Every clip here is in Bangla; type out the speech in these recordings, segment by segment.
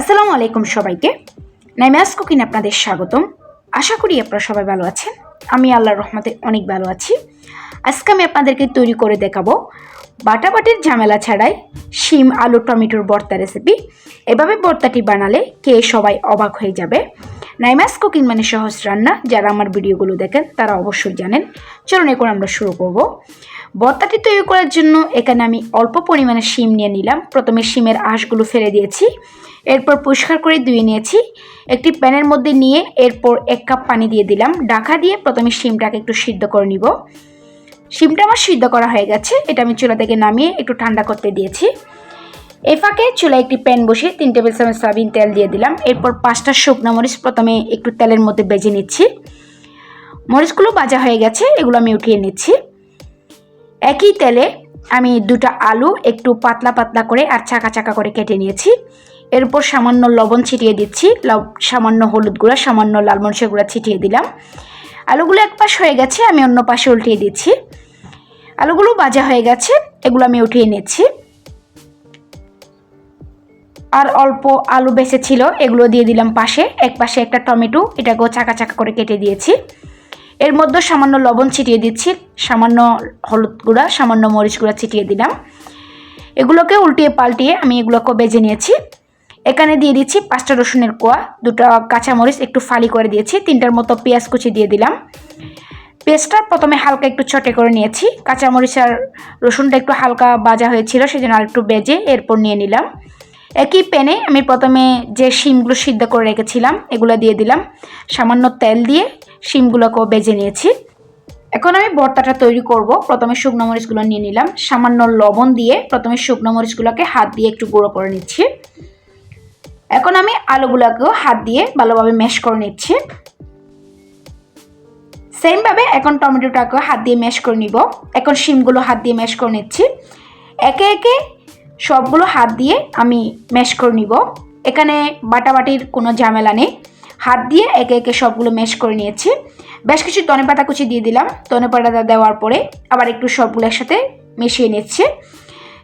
আসসালামু আলাইকুম সবাইকে। নাইমাস কুকিন আপনাদের স্বাগতম। আশা করি আপনারা সবাই ভালো আছেন। আমি আল্লাহর রহমতে অনেক ভালো আছি। আজকে আমি আপনাদেরকে তৈরি করে দেখাবো বাটা বাটির ঝামেলা ছাড়াই শিম আলু টমেটোর ভর্তা রেসিপি এভাবে ভর্তাটি বানালে কে সবাই অবাক হয়ে যাবে। নাইমাস কুকিং মানে সহজ রান্না। যারা আমার ভিডিওগুলো দেখেন, তারা অবশ্যই জানেন। চলুন এখন আমরা শুরু করব। ভর্তাটি তৈরি করার জন্য এখানে আমি অল্প পরিমাণে শিম নিয়ে নিলাম। প্রথমে শিমের আঁশগুলো ফেলে দিয়েছি। এরপর পরিষ্কার করে ধুয়ে নিয়েছি। একটি প্যানের মধ্যে নিয়ে এরপর এক কাপ পানি দিয়ে দিলাম। ঢাকা দিয়ে প্রথমে শিমটাকে একটু সিদ্ধ করে নিব। শিমটা আমার সিদ্ধ করা হয়ে গেছে। এটা আমি চুলা থেকে নামিয়ে একটু ঠান্ডা করতে দিয়েছি। এ ফাঁকে চুলায় একটি প্যান বসিয়ে তিন টেবিল চামচ সয়াবিন তেল দিয়ে দিলাম। এরপর পাঁচটা শুকনো মরিচ প্রথমে একটু তেলের মধ্যে বেজে নিচ্ছি। মরিচগুলো বাজা হয়ে গেছে, এগুলো আমি উঠিয়ে নিচ্ছি। একই তেলে আমি দুটো আলু একটু পাতলা পাতলা করে আর চাকা চাকা করে কেটে নিয়েছি। এরপর সামান্য লবণ ছিটিয়ে দিচ্ছি সামান্য হলুদ গুঁড়া, সামান্য লাল মরিচের গুঁড়া ছিটিয়ে দিলাম। আলুগুলো এক পাশ হয়ে গেছে, আমি অন্য পাশে উল্টিয়ে দিচ্ছি। আলুগুলো বাজা হয়ে গেছে, এগুলো আমি উঠিয়ে নিচ্ছি। আর অল্প আলু বেঁচে ছিল, এগুলো দিয়ে দিলাম পাশে। এক পাশে একটা টমেটো, এটাকেও চাকা চাকা করে কেটে দিয়েছি। এর মধ্যে সামান্য লবণ ছিটিয়ে দিচ্ছি, সামান্য হলুদ গুঁড়া, সামান্য মরিচ গুঁড়া ছিটিয়ে দিলাম। এগুলোকে উল্টিয়ে পাল্টিয়ে আমি এগুলোকে বেজে নিয়েছি। এখানে দিয়ে দিচ্ছি পাঁচটা রসুনের কোয়া, দুটো কাঁচামরিচ একটু ফালি করে দিয়েছি, তিনটার মতো পেঁয়াজ কুচি দিয়ে দিলাম। পেঁয়াজটা প্রথমে হালকা একটু চটে করে নিয়েছি, কাঁচামরিচ আর রসুনটা একটু হালকা ভাজা হয়েছিল, সেজন্য আর একটু বেজে এরপর নিয়ে নিলাম। একই প্যানে আমি প্রথমে যে শিমগুলো সিদ্ধ করে রেখেছিলাম, এগুলো দিয়ে দিলাম। সামান্য তেল দিয়ে শিমগুলোকেও বেজে নিয়েছি। এখন আমি ভর্তাটা তৈরি করব। প্রথমে শুকনো মরিচগুলো নিয়ে নিলাম। সামান্য লবণ দিয়ে প্রথমে শুকনো মরিচগুলোকে হাত দিয়ে একটু গুঁড়ো করে নিচ্ছি। এখন আমি আলুগুলোকেও হাত দিয়ে ভালোভাবে ম্যাশ করে নিচ্ছি। সেমভাবে এখন টমেটোটাকেও হাত দিয়ে ম্যাশ করে নিব। এখন শিমগুলো হাত দিয়ে ম্যাশ করে নিচ্ছি। একে একে সবগুলো হাত দিয়ে আমি ম্যাশ করে নিব। এখানে বাটাবাটির কোনো ঝামেলা নেই। হাত দিয়ে একে একে সবগুলো ম্যাশ করে নিয়েছি। বেশ কিছু ধনে পাতা কুচি দিয়ে দিলাম। ধনে পাতা দেওয়ার পরে আবার একটু সবগুলো একসাথে মিশিয়ে নিচ্ছে।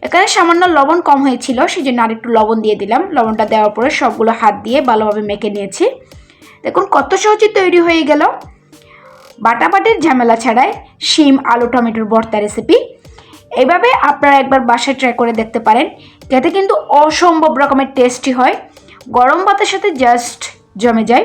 এখানে সামান্য লবণ কম হয়েছিল সেই জন্য আর একটু লবণ দিয়ে দিলাম। লবণটা দেওয়ার পরে সবগুলো হাত দিয়ে ভালোভাবে মেখে নিয়েছি। দেখুন কত সহজে তৈরি হয়ে গেল। বাটাবাটির ঝামেলা ছাড়াই শিম, আলু, টমেটোর ভর্তা রেসিপি এইভাবে আপনারা একবার বাসায় ট্রাই করে দেখতে পারেন। যাতে কিন্তু অসম্ভব রকমের টেস্টি হয়। গরম ভাতের সাথে জাস্ট জমে যায়।